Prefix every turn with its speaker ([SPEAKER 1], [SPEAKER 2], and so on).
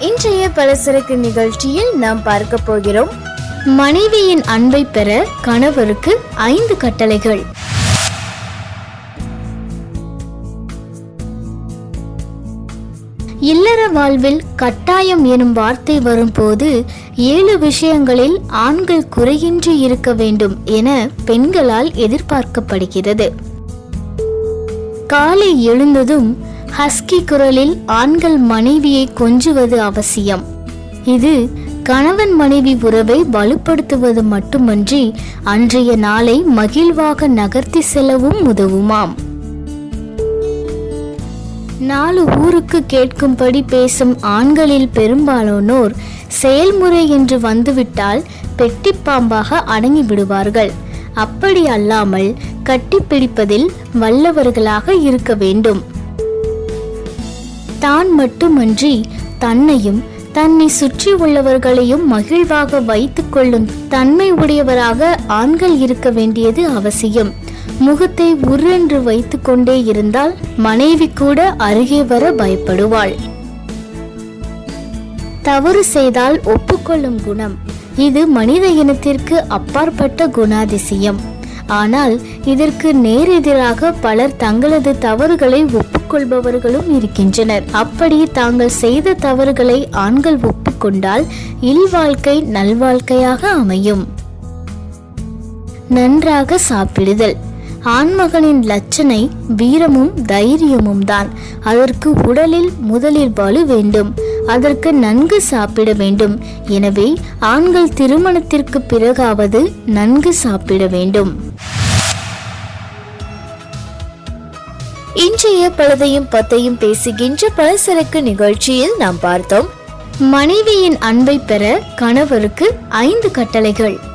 [SPEAKER 1] இன்றைய பலசரக்கு நிகழ்ச்சியில் நாம் பார்க்க போகிறோம். மனைவியின் அன்பை பெற கணவருக்கு ஐந்து கட்டளைகள். இல்லற வாழ்வில் கட்டாயம் எனும் வார்த்தை வரும்போது ஏழு விஷயங்களில் ஆண்கள் குறையின்றி இருக்க வேண்டும் என பெண்களால் எதிர்பார்க்கப்படுகிறது. காலை எழுந்ததும் ஹஸ்கி குரலில் ஆண்கள் மனைவியை கொஞ்சுவது அவசியம். இது கணவன் மனைவி உறவை வலுப்படுத்துவது மட்டுமன்றி அன்றைய நாளை மகிழ்வாக நகர்த்தி செல்லவும் உதவுமாம். நாலு ஊருக்கு கேட்கும்படி பேசும் ஆண்களில் பெரும்பாலானோர் செயல்முறை என்று வந்துவிட்டால் பெட்டிப்பாம்பாக அடங்கி விடுவார்கள். அப்படி அல்லாமல் கட்டிப்பிடிப்பதில் வல்லவர்களாக இருக்க வேண்டும். தான் மட்டுமன்றி தன்னையும் தன்னை சுற்றி உள்ளவர்களையும் மகிழ்வாக வைத்துக் கொள்ளும் தன்மை உடையவராக ஆண்கள் இருக்க வேண்டியது அவசியம். முகத்தை உருன்று வைத்து கொண்டே இருந்தால் மனைவி கூட அருகே வர பயப்படுவாள். தவறு செய்தால் ஒப்புக்கொள்ளும் குணம். இது மனித இனத்திற்கு அப்பாற்பட்ட குணாதிசயம். ஆனால் இதற்கு நேரெதிராக பலர் தங்களது தவறுகளை ஒப்புக்கொள்பவர்களும் இருக்கின்றனர். அப்படி தாங்கள் செய்த தவறுகளை ஆண்கள் ஒப்புக்கொண்டால் இல்வாழ்க்கை நல்வாழ்க்கையாக அமையும். நன்றாக சாப்பிடுதல். ஆண்மகனின் லட்சணை வீரமும் தைரியமும் தான் அதற்கு உடலில் முதலில் வலு வேண்டும். அதற்கு நன்கு சாப்பிட வேண்டும். எனவே ஆண்கள் திருமணத்திற்கு பிறகாவது நன்கு சாப்பிட வேண்டும். இன்றைய பழதையும் பத்தையும் பேசுகின்ற பலசரக்கு நிகழ்ச்சியில் நாம் பார்த்தோம். மனைவியின் அன்பை பெற கணவருக்கு ஐந்து கட்டளைகள்.